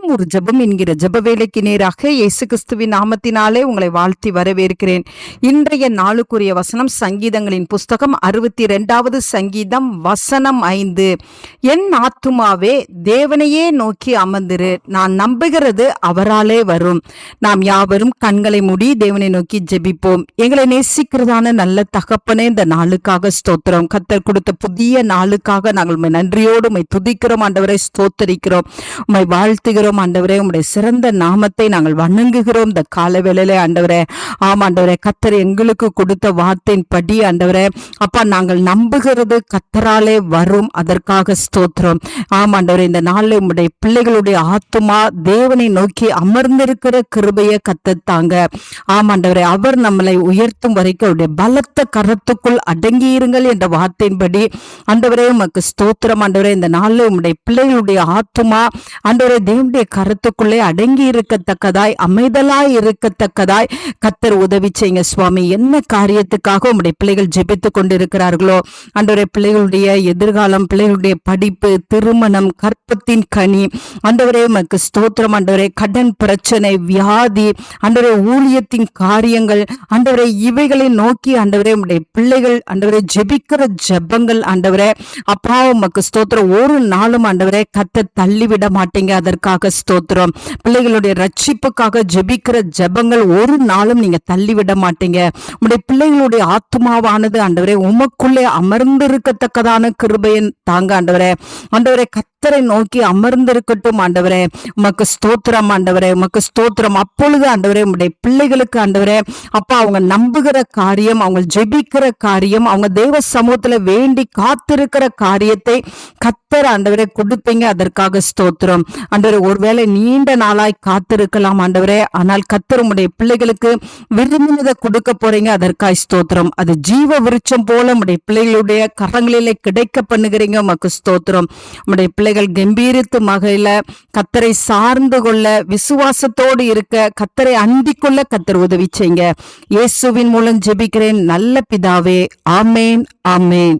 தினம் ஒரு ஜபம் என்கிற ஜப வேலைக்கு நேராக இயேசு கிறிஸ்துவின் நாமத்தினாலே உங்களை வாழ்த்தி வரவேற்கிறேன். இன்றைய நாளுக்குரிய வசனம் சங்கீதங்களின் புஸ்தகம் அறுபத்தி ரெண்டாவது சங்கீதம் வசனம் ஐந்து. என் ஆத்துமாவே தேவனையே நோக்கி அமர்ந்திரு. நான் நம்புகிறது அவராலே வரும். நாம் யாவரும் கண்களை மூடி தேவனை நோக்கி ஜெபிப்போம். எங்களை நேசிக்கிறதான நல்ல தகப்பனே இந்த நாளுக்காக ஸ்தோத்திரம். கத்தர் கொடுத்த புதிய நாளுக்காக நாங்கள் நன்றியோடு துதிக்கிறோம். ஆண்டவரை ஸ்தோத்தரிக்கிறோம். உம்மை வாழ்த்துகிறோம். ஆண்டவரே உம்முடைய சிறந்த நாமத்தை நாங்கள் வணங்குகிறோம். இந்த கால வேளையிலே ஆண்டவரே ஆம் ஆண்டவரே கத்தர் எங்களுக்கு கொடுத்த வார்த்தையின் படி ஆண்டவரே அப்பா நாங்கள் நம்புகிறது கத்தராலே வரும். அதற்காக ஸ்தோத்திரம். ஆம் ஆண்டவரே இந்த நாளில் உம்முடைய பிள்ளைகளுடைய ஆத்துமா தேவனை நோக்கி அமர்ந்திருக்கிற கிருபையை கத்தத்தாங்க ஆம் ஆண்டவரே அவர் நம்மளை உயர்த்தும் வரைக்கும் அவருடைய பலத்த கரத்துக்குள் அடங்கியிருங்கள் என்ற வார்த்தையின்படி ஆண்டவரே உமக்கு ஸ்தோத்திரம். ஆண்டவரே இந்த நாளில் உம்முடைய பிள்ளைகளுடைய ஆத்துமா ஆண்டவரே தேவனுடைய கருத்துக்குள்ளே அடங்கி இருக்கத்தக்கதாய் அமைதலாய் இருக்கத்தக்கதாய் கத்தர் உதவி செய்யுங்க சுவாமி. என்ன காரியத்துக்காக உங்களுடைய பிள்ளைகள் ஜெபித்து கொண்டிருக்கிறார்களோ அன்றைய பிள்ளைகளுடைய எதிர்காலம் பிள்ளைகளுடைய படிப்பு திருமணம் கற்பத்தின் கனி ஆண்டவரே உமக்கு ஸ்தோத்திரம் ஆண்டவரே கடன் பிரச்சனை வியாதி ஆண்டவரே ஊழியத்தின் காரியங்கள் ஆண்டவரே இவைகளை நோக்கி ஆண்டவரே உடைய பிள்ளைகள் ஆண்டவரே ஜெபிக்கிற ஜெபங்கள் ஆண்டவரே அப்பா உமக்கு ஸ்தோத்திரம். ஒரு நாளும் ஆண்டவரே கத்த தள்ளிவிட மாட்டீங்க. அதற்காக ஸ்தோத்திரம். பிள்ளைகளுடைய ரட்சிப்புக்காக ஜெபிக்கிற ஜெபங்கள் ஒரு நாளும் நீங்க தள்ளிவிட மாட்டீங்க. உங்களுடைய பிள்ளைகளுடைய ஆத்மாவானது ஆண்டவரே உமக்குள்ளே அமர்ந்திருக்கத்தக்கதான கிருபையன் தாங்க ஆண்டவரே. ஆண்டவரே கத்தரை நோக்கி அமர்ந்திருக்கட்டும் ஆண்டவரே. உமக்கு ஸ்தோத்திரம் ஆண்டவரே. உமக்கு ஸ்தோத்திரம். அப்பொழுது ஆண்டவரே உடைய பிள்ளைகளுக்கு ஆண்டவரே அப்பா அவங்க நம்புகிற காரியம் அவங்க ஜெபிக்கிற காரியம் அவங்க தேவ சமூகத்துல வேண்டி காத்திருக்கிற காரியத்தை கத்தர் ஆண்டவரே கொடுப்பீங்க. அதற்காக ஸ்தோத்திரம். ஆண்டவரே ஒருவேளை நீண்ட நாளாய் காத்திருக்கலாம் ஆண்டவரே. ஆனால் கத்தர் உடைய பிள்ளைகளுக்கு விரும்பினதை கொடுக்க போறீங்க. அதற்காய் ஸ்தோத்திரம். அது ஜீவ விருட்சம் போல உடைய பிள்ளைகளுடைய கரங்களிலே கிடைக்க பண்ணுகிறீங்க. உமக்கு ஸ்தோத்திரம். உடைய பிள்ளைகள் கம்பீரித்து மகையில கத்தரை சார்ந்து கொள்ள விசுவாசத்தோடு இருக்க கத்தரை அண்டிக் கொள்ள கத்தர் உதவி செய்யுங்க. இயேசுவின் மூலம் ஜெபிக்கிறேன். நல்ல பிதாவே ஆமேன் ஆமேன்.